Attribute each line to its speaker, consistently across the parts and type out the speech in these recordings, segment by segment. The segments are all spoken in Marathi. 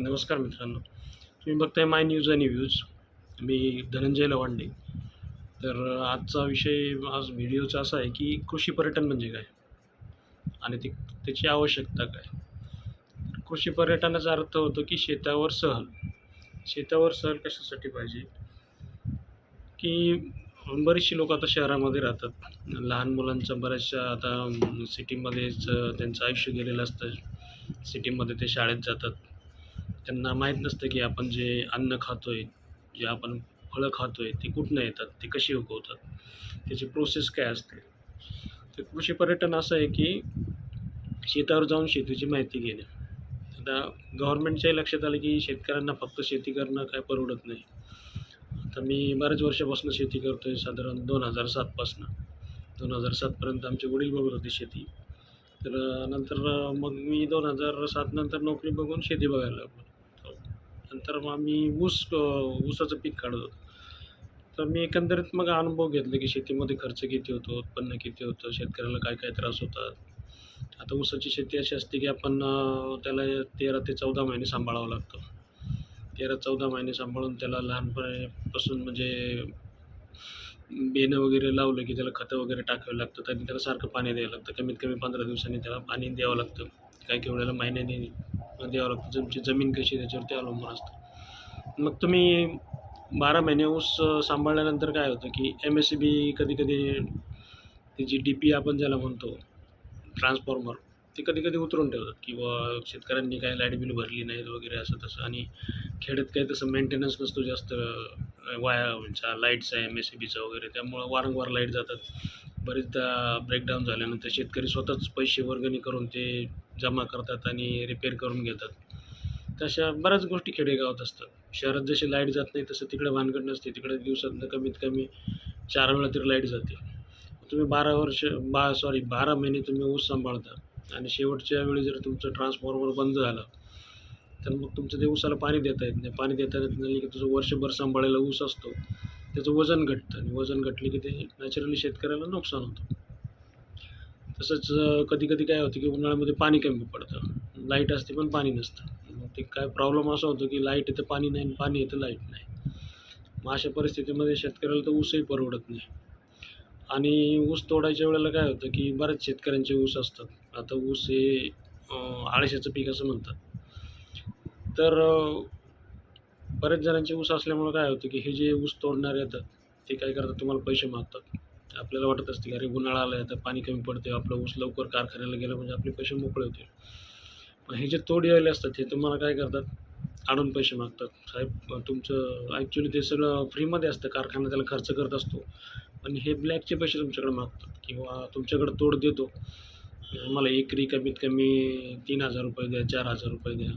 Speaker 1: नमस्कार मित्रांनो. तुम्ही बघताय माय न्यूज आणि व्ह्यूज मी धनंजय लवांडे. तर आजचा विषय आज व्हिडिओचा असा आहे की कृषी पर्यटन म्हणजे काय? आणि ती त्याची आवश्यकता काय? कृषी पर्यटनाचा अर्थ होतो की शेतावर सहल. शेतावर सहल कशासाठी पाहिजे? की बरीचशी लोक आता शहरामध्ये राहतात. लहान मुलांचं बऱ्याचशा आता सिटीमध्येच त्यांचं आयुष्य गेलेलं असतं. सिटीमध्ये ते शाळेत जातात. त्यांना माहीत नसतं की आपण जे अन्न खातो आहे जे आपण फळं खातो आहे ती कुठनं येतात ते कशी उगवतात? त्याची प्रोसेस काय असते? तर कृषी पर्यटन असं आहे की शेतावर जाऊन शेतीची माहिती घेणे. आता गव्हर्नमेंटच्याही लक्षात आलं की शेतकऱ्यांना फक्त शेती करणं काय परवडत नाही. आता मी बऱ्याच वर्षापासून शेती करतो आहे साधारण दोन हजार सातपासनं दोन हजार सातपर्यंत आमचे वडील बघत होते शेती. तर नंतर मग मी दोन हजार सात नंतर नोकरी बघून शेती बघायला लागलो. नंतर मग आम्ही ऊस ऊसाचं पीक काढत होतो. तर मी एकंदरीत मग अनुभव घेतले की शेतीमध्ये खर्च किती होतो उत्पन्न किती होतं शेतकऱ्याला काय काय त्रास होतात आता ऊसाची शेती अशी असते की आपण त्याला तेरा ते चौदा महिने सांभाळावं लागतं. तेरा चौदा महिने सांभाळून त्याला लहानपणापासून म्हणजे बेणं वगैरे लावलं की त्याला खतं वगैरे टाकावं लागतं आणि त्याला सारखं पाणी द्यावं लागतं. कमीत कमी पंधरा दिवसांनी त्याला पाणी द्यावं लागतं. काही काही वेळेला महिन्याने द्यावं लागतं तुमची जमीन कशी त्याच्यावर त्याच्यावरती अवलंबून असतं. मग तुम्ही बारा महिने ऊस सांभाळल्यानंतर काय होतं की एम एस सी बी कधी कधी जी डी पी आपण ज्याला म्हणतो ट्रान्सफॉर्मर ते कधी कधी उतरून ठेवतात किंवा शेतकऱ्यांनी काही लाइट बिल भरली नाहीत वगैरे असं तसं. आणि खेड्यात काही तसं मेंटेनन्स नसतो जास्त वायाचा वाया म्हणजे लाईटचा एम एस सी बीचा वगैरे त्यामुळं वारंवार लाइट जातात. बरेचदा ब्रेकडाऊन झाल्यानंतर शेतकरी स्वतःच पैसे वर्गणी करून ते जमा करतात आणि रिपेअर करून घेतात. तशा बऱ्याच गोष्टी खेडेगावात असतात. शहरात जशी लाइट जात नाही तसं तिकडे भानगड नसते. तिकडे दिवसातनं कमीत कमी चार वेळा तरी लाइट जाते. तुम्ही बारा वर्ष बा सॉरी बारा महिने तुम्ही ऊस सांभाळता आणि शेवटच्या वेळी जर तुमचं ट्रान्सफॉर्मर बंद झालं तर मग तुमचं ते ऊसाला पाणी देता येत नाही. पाणी देता येत नाही की तुझं वर्षभर सांभाळलेला ऊस असतो. त्याचं वजन घटतं आणि वजन घटले की ते नॅचरली शेतकऱ्याला नुकसान होतं. तसंच कधी कधी काय होतं की उन्हाळ्यामध्ये पाणी कमी पडतं. लाइट असते पण पाणी नसतं. मग ते काय प्रॉब्लेम असा होतो की लाइट येतं पाणी नाही आणि पाणी येतं लाइट नाही. मग अशा परिस्थितीमध्ये शेतकऱ्याला तर ऊसही परवडत नाही. आणि ऊस तोडायच्या वेळेला काय होतं की बऱ्याच शेतकऱ्यांचे ऊस असतात. आता ऊस हे आळशाचं पीक असं म्हणतात. तर बऱ्याच जणांचे ऊस असल्यामुळं काय होतं की हे जे ऊस तोडणारे येतात ते काय करतात? तुम्हाला पैसे मागतात. आपल्याला वाटत असते की अरे उन्हाळा आला आहे तर पाणी कमी पडते आपलं ऊस लवकर कारखान्याला गेलं म्हणजे आपले पैसे मोकळे होतील. पण हे जे तोड यायले असतात हे तुम्हाला काय करतात? आणून पैसे मागतात. साहेब तुमचं ॲक्च्युली ते सगळं फ्रीमध्ये असतं कारखाना त्याला खर्च करत असतो. पण हे ब्लॅकचे पैसे तुमच्याकडे मागतात किंवा तुमच्याकडे तोड देतो. मला एकरी कमीत कमी तीन हजार रुपये द्या चार हजार रुपये द्या.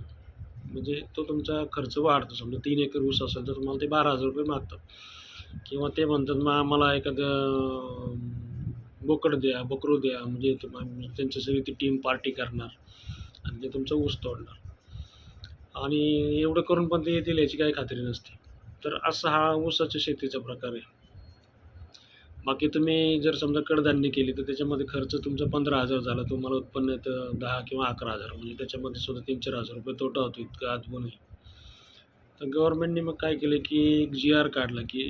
Speaker 1: म्हणजे तो तुमचा खर्च वाढतो. समजा तीन एकर ऊस असेल तर तुम्हाला ते बारा हजार रुपये मागतात. किंवा ते म्हणतात मग आम्हाला एखादं बोकड द्या बकरू द्या म्हणजे तुम्हा- त्यांची सगळी ती टीम पार्टी करणार आणि ते तुमचा ऊस तोडणार. आणि एवढं करून पण ते येतील याची काही खात्री नसते. तर असा हा ऊसाच्या शेतीचा प्रकार आहे. बाकी तुम्ही जर समजा कडधान्य केली तर त्याच्यामध्ये खर्च तुमचा पंधरा हजार झाला तुम्हाला उत्पन्न येतं दहा किंवा अकरा हजार म्हणजे त्याच्यामध्ये सुद्धा तीन चार हजार रुपये तोटा होतो इतकं आजूनही तर गव्हर्मेंटने मग काय केलं की एक जी आर काढला की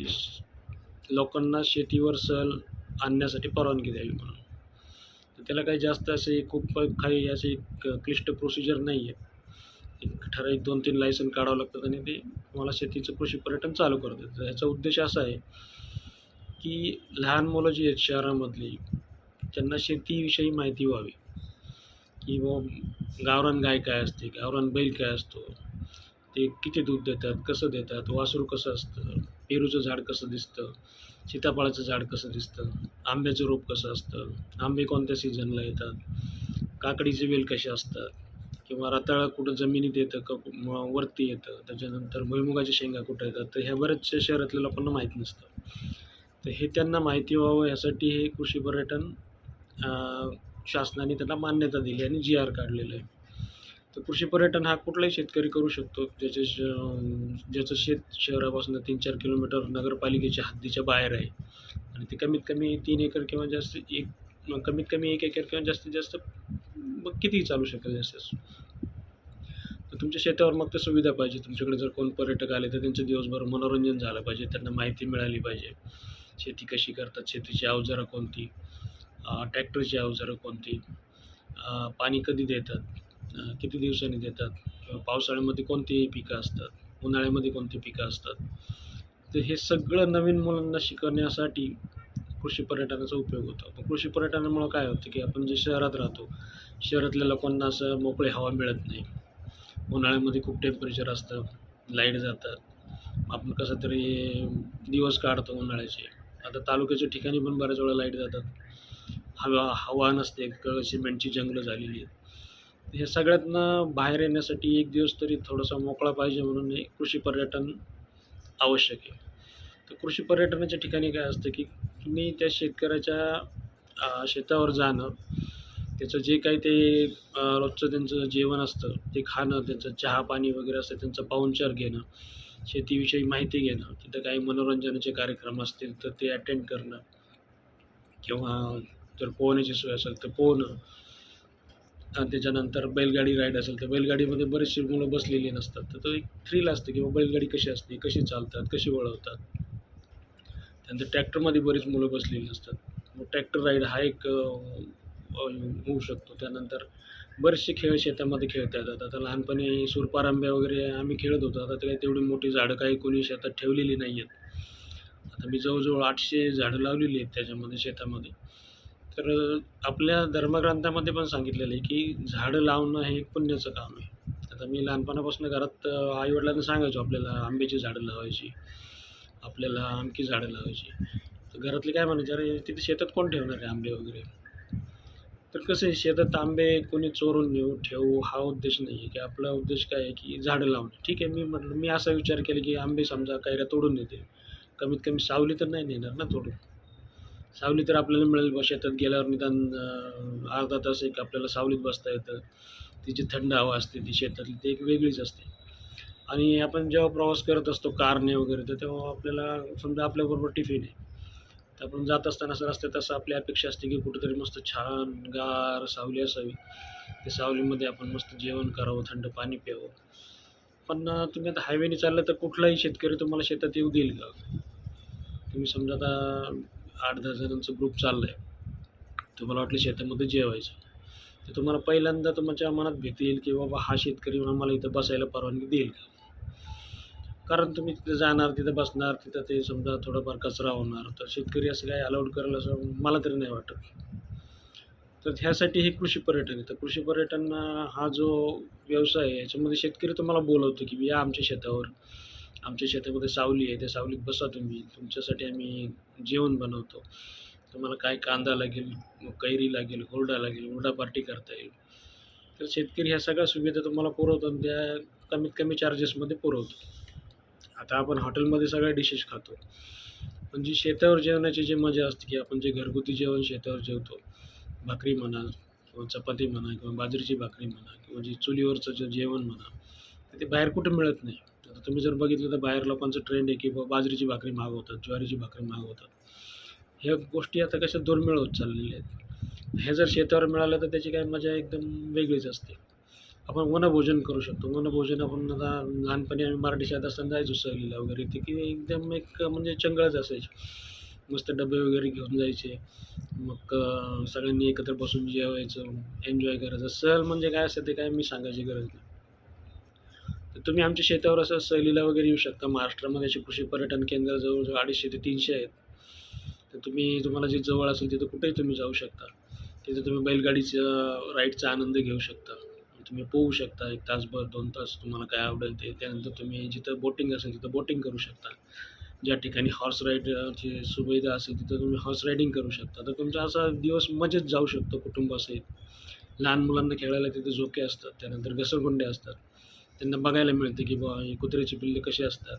Speaker 1: लोकांना शेतीवर सहल आणण्यासाठी परवानगी द्यावी म्हणून. तर त्याला काही जास्त असे खूप काही असे क्लिष्ट प्रोसिजर नाही आहे. एक ठराविक दोन तीन लायसन काढावं लागतात आणि ते तुम्हाला शेतीचं कृषी पर्यटन चालू करतात. तर ह्याचा उद्देश असा आहे की लहान मुलं जी आहेत शहरामधली त्यांना शेतीविषयी माहिती व्हावी. की बुवा गावरान गाय काय असते गावरान बैल काय असतो ते किती दूध देतात कसं देतात वासरू कसं असतं पेरूचं झाड कसं दिसतं सीताफळाचं झाड कसं दिसतं आंब्याचं रोप कसं असतं आंबे कोणत्या सीझनला येतात काकडीचे वेल कसे असतात किंवा रताळं कुठं जमिनीत येतं का वरती येतं त्याच्यानंतर भुईमुगाच्या शेंगा कुठं येतात तर ह्या बऱ्याचशा शहरातल्या लोकांना माहीत नसतं. तर हे त्यांना माहिती व्हावं यासाठी हे कृषी पर्यटन शासनाने त्यांना मान्यता दिली आणि जी आर काढलेलं आहे. तर कृषी पर्यटन हा कुठलाही शेतकरी करू शकतो. ज्याचे श- ज्याचं शेत शहरापासून तीन चार किलोमीटर नगरपालिकेच्या हद्दीच्या बाहेर आहे. आणि ते कमीत कमी तीन एकर किंवा जास्त एक कमीत कमी एक एकर किंवा जास्तीत जास्त मग कितीही चालू शकेल जास्त. तुमच्या शेतावर मग ते सुविधा पाहिजे. तुमच्याकडे जर कोण पर्यटक आले तर त्यांचं दिवसभर मनोरंजन झालं पाहिजे. त्यांना माहिती मिळाली पाहिजे. शेती कशी करतात? शेतीची अवजारं कोणती? ट्रॅक्टरची अवजारं कोणती? पाणी कधी देतात? किती दिवसांनी देतात? किंवा पावसाळ्यामध्ये कोणती पिकं असतात? उन्हाळ्यामध्ये कोणती पिकं असतात? तर हे सगळं नवीन मुलांना शिकवण्यासाठी कृषी पर्यटनाचा उपयोग होतो. पण कृषी पर्यटनामुळं काय होतं की आपण जे शहरात राहतो शहरातल्या लोकांना असं मोकळी हवा मिळत नाही. उन्हाळ्यामध्ये खूप टेम्परेचर असतं लाइट जातात आपण कसं तरी दिवस काढतो उन्हाळ्याचे. आता तालुक्याच्या ठिकाणी पण बऱ्याच वेळा लाइट जातात. हवा हवा नसते सिमेंटची जंगलं झालेली आहेत. हे सगळ्यातनं बाहेर येण्यासाठी एक दिवस तरी थोडासा मोकळा पाहिजे म्हणून हे कृषी पर्यटन आवश्यक आहे. तर कृषी पर्यटनाच्या ठिकाणी काय असतं की तुम्ही त्या शेतकऱ्याच्या शेतावर जाणं त्याचं जे काही ते रोजचं त्यांचं जेवण असतं ते खाणं त्यांचं चहा पाणी वगैरे असतं त्यांचं पाहुणचार घेणं शेतीविषयी माहिती घेणं तिथं काही मनोरंजनाचे कार्यक्रम असतील तर ते अटेंड करणं किंवा जर पोहण्याची सोय असेल तर पोहणं त्याच्यानंतर बैलगाडी राईड असेल तर बैलगाडीमध्ये बरेचसे मुलं बसलेली नसतात. तर तो एक थ्रिल असतं किंवा बैलगाडी कशी असते कशी चालतात कशी वळवतात. त्यानंतर ट्रॅक्टरमध्ये बरीच मुलं बसलेली नसतात. मग ट्रॅक्टर राईड हा एक होऊ शकतो. त्यानंतर बरेचसे खेळ शेतामध्ये खेळता येतात. आता लहानपणी सुरपारंब्या वगैरे आम्ही खेळत होतो. आता काही तेवढी मोठी झाडं काही कोणी शेतात ठेवलेली नाही आहेत आता मी जवळजवळ आठशे झाडं लावलेली आहेत त्याच्यामध्ये शेतामध्ये. तर आपल्या धर्मग्रंथामध्ये पण सांगितलेलं आहे की झाडं लावणं हे एक पुण्याचं काम आहे. आता मी लहानपणापासून घरात आईवडिलांना सांगायचो आपल्याला आंब्याची झाडं लावायची आपल्याला आमकी झाडं लावायची. तर घरातले काय म्हणायचे अरे तिथे शेतात कोण ठेवणार आहे आंबे वगैरे? तर कसं आहे शेतात आंबे कोणी चोरून नेऊ ठेवू हा उद्देश नाही आहे. की आपला उद्देश काय आहे की झाडं लावणे. ठीक आहे मी म्हटलं मी असा विचार केला की आंबे समजा कैऱ्या तोडून नेते कमीत कमी सावली तर नाही नेणार ना तोडून. सावली तर आपल्याला मिळेल बा शेतात गेल्यावर निदान अर्धा तास एक आपल्याला सावलीत बसता येतं. तिची थंड हवा असते ती शेतातली ती एक वेगळीच असते. आणि आपण जेव्हा प्रवास करत असतो कारने वगैरे तर तेव्हा आपल्याला समजा आपल्याबरोबर टिफिन आहे. तर आपण जात असताना असं रस्त्यात असं आपली अपेक्षा असते की कुठेतरी मस्त छान गार सावली असावी. त्या सावलीमध्ये आपण मस्त जेवण करावं थंड पाणी प्यावं. पण तुम्ही आता हायवेने चाललं तर कुठलाही शेतकरी तुम्हाला शेतात येऊ देईल का? तुम्ही समजा आता आठ दहा जणांचं ग्रुप चाललं आहे तुम्हाला वाटलं शेतामध्ये जेवायचं. तर तुम्हाला पहिल्यांदा तुमच्या म्हणजे मनात भीती येईल की बाबा हा शेतकरी आम्हाला इथं बसायला परवानगी देईल का? कारण तुम्ही तिथं जाणार तिथं बसणार तिथं ते समजा थोडंफार कचरा होणार तर शेतकरी असं काही अलाउड करेल असं मला तरी नाही वाटत. तर ह्यासाठी हे कृषी पर्यटन आहे. तर कृषी पर्यटन हा जो व्यवसाय आहे याच्यामध्ये शेतकरी तुम्हाला बोलवतो की या आमच्या शेतावर. आमच्या शेतामध्ये सावली आहे त्या सावलीत बसा तुम्ही. तुमच्यासाठी आम्ही जेवण बनवतो. तुम्हाला काय कांदा लागेल मग कैरी लागेल हुरडा लागेल हुरडा पार्टी करता येईल. तर शेतकरी ह्या सगळ्या सुविधा तुम्हाला पुरवतो आणि त्या कमीत कमी चार्जेसमध्ये पुरवतो. आता आपण हॉटेलमध्ये सगळ्या डिशेस खातो. पण जी शेतावर जेवणाची जी मजा असते की आपण जे घरगुती जेवण शेतावर जेवतो भाकरी म्हणा किंवा चपाती म्हणा किंवा बाजरीची भाकरी म्हणा किंवा जी चुलीवरचं जे जेवण म्हणा ते बाहेर कुठं मिळत नाही. आता तुम्ही जर बघितलं तर बाहेर लोकांचं ट्रेंड आहे की बा बाजरीची भाकरी मागवतात ज्वारीची भाकरी मागवतात ह्या गोष्टी आता कशा दुर्मिळ होत चाललेल्या आहेत. हे जर शेतावर मिळालं तर त्याची काय मजा एकदम वेगळीच असते. आपण वनभोजन करू शकतो. वनभोजन आपण आता लहानपणी आम्ही मराठी शाळेत असताना जायचो सहलीला वगैरे. ते की एकदम एक म्हणजे चंगळच असायची. मस्त डबे वगैरे घेऊन जायचे. मग सगळ्यांनी एकत्र बसून जेवायचं. एन्जॉय करायचं. सहल म्हणजे काय असतं ते काय मी सांगायची गरज नाही. तर तुम्ही आमच्या शेतावर असं सहलीला वगैरे येऊ शकता. महाराष्ट्रामध्ये असे कृषी पर्यटन केंद्र जवळजवळ अडीचशे ते तीनशे आहेत. तर तुम्ही तुम्हाला जे जवळ असेल तिथं कुठेही तुम्ही जाऊ शकता. तिथं तुम्ही बैलगाडीचं राईडचा आनंद घेऊ शकता. तुम्ही पोहू शकता एक तासभर दोन तास तुम्हाला काय आवडेल ते. त्यानंतर तुम्ही जिथं बोटिंग असेल तिथं बोटिंग करू शकता. ज्या ठिकाणी हॉर्स राईडची सुविधा असेल तिथं तुम्ही हॉर्स रायडिंग करू शकता. तर तुमचा असा दिवस मजेत जाऊ शकतो कुटुंबासहित. लहान मुलांना खेळायला तिथे झोके असतात. त्यानंतर घसरगुंडे असतात. त्यांना बघायला मिळते की बुवा हे कुत्र्याची पिल्ले कशी असतात?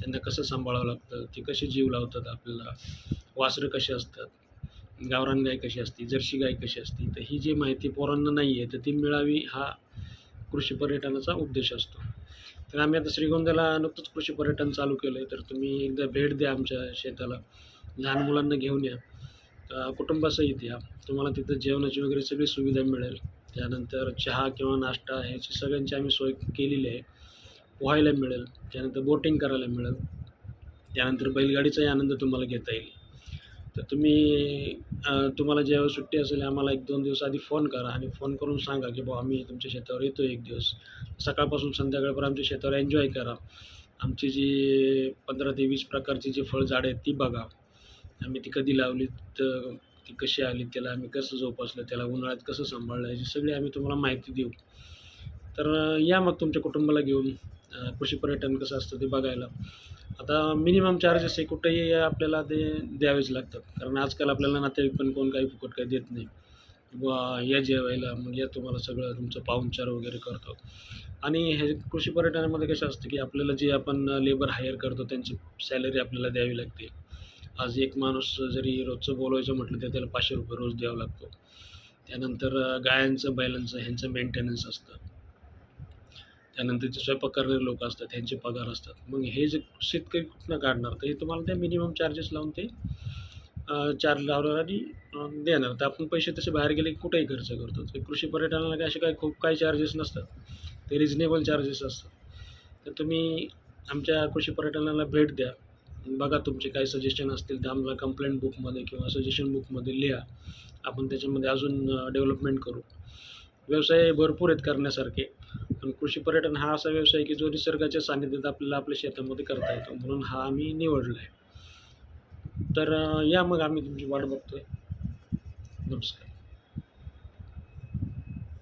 Speaker 1: त्यांना कसं सांभाळावं लागतं? ते कसे जीव लावतात आपल्याला? वासरं कसे असतात? गावरान गाय कशी असते? जर्सी गाय कशी असते? तर ही जी माहिती पोरांना नाही आहे तर ती मिळावी हा कृषी पर्यटनाचा उद्देश असतो. तर आम्ही आता श्रीगोंद्याला नुकतंच कृषी पर्यटन चालू केलं आहे तर तुम्ही एकदा भेट द्या आमच्या शेताला. लहान मुलांना घेऊन या. कुटुंबासहित या. तुम्हाला तिथं जेवणाची वगैरे सगळी सुविधा मिळेल. त्यानंतर चहा किंवा नाश्ता ह्याची सगळ्यांची आम्ही सोय केलेली आहे. पोहायला मिळेल त्यानंतर बोटिंग करायला मिळेल. त्यानंतर बैलगाडीचाही आनंद तुम्हाला घेता येईल. तर तुम्ही तुम्हाला जेव्हा सुट्टी असेल आम्हाला एक दोन दिवस आधी फोन करा आणि फोन करून सांगा की भाऊ आम्ही तुमच्या शेतावर येतो एक दिवस. सकाळपासून संध्याकाळपर्यंत आमच्या शेतावर एन्जॉय करा. आमची जी पंधरा ते वीस प्रकारची जी फळझाडं आहेत ती बघा. आम्ही ती कधी लावली तर ती कशी आली त्याला आम्ही कसं जोपासलं त्याला उन्हाळ्यात कसं सांभाळलं याची सगळी आम्ही तुम्हाला माहिती देऊ. तर या मग तुमच्या कुटुंबाला घेऊन कृषी पर्यटन कसं असतं ते बघायला. आता मिनिमम चार्जेस हे कुठेही आपल्याला ते द्यावेच लागतात. कारण आजकाल आपल्याला नातेवाईक पण कोण काही फुकट काही देत नाही. बुवा या जेवायला मग या तुम्हाला सगळं तुमचं पाहुणचार वगैरे करतो. आणि हे कृषी पर्यटनामध्ये कसं असतं की आपल्याला जे आपण लेबर हायर करतो त्यांची सॅलरी आपल्याला द्यावी लागते. आज एक माणूस जरी रोजचं बोलवायचं म्हटलं तर त्याला पाचशे रुपये रोज द्यावा लागतो. त्यानंतर गायांचं बैलांचं ह्यांचं मेंटेनन्स असतं. त्यानंतर जे स्वयंपाक करणारे लोक असतात त्यांचे पगार असतात. मग हे जे शेतकरी कुठनं काढणार? तर हे तुम्हाला त्या मिनिमम चार्जेस लावून ते चार्ज लावणार आणि देणार. तर आपण पैसे तसे बाहेर गेले की कुठेही खर्च करतो. तर कृषी पर्यटनाला काय असे काही खूप काही चार्जेस नसतात. ते रिजनेबल चार्जेस असतात. तर तुम्ही आमच्या कृषी पर्यटनाला भेट द्या. बघा तुमचे काही सजेशन असतील ते आम्हाला कंप्लेंट बुकमध्ये किंवा सजेशन बुकमध्ये लिहा. आपण त्याच्यामध्ये अजून डेव्हलपमेंट करू. व्यवसाय भरपूर आहेत करण्यासारखे पण कृषी पर्यटन हा असा व्यवसाय की जो निसर्गाच्या सान्निध्यात आपल्याला आपल्या शेतामध्ये करता येतो. म्हणून हा आम्ही निवडला आहे तर या मग आम्ही तुमची वाट बघतो आहे नमस्कार.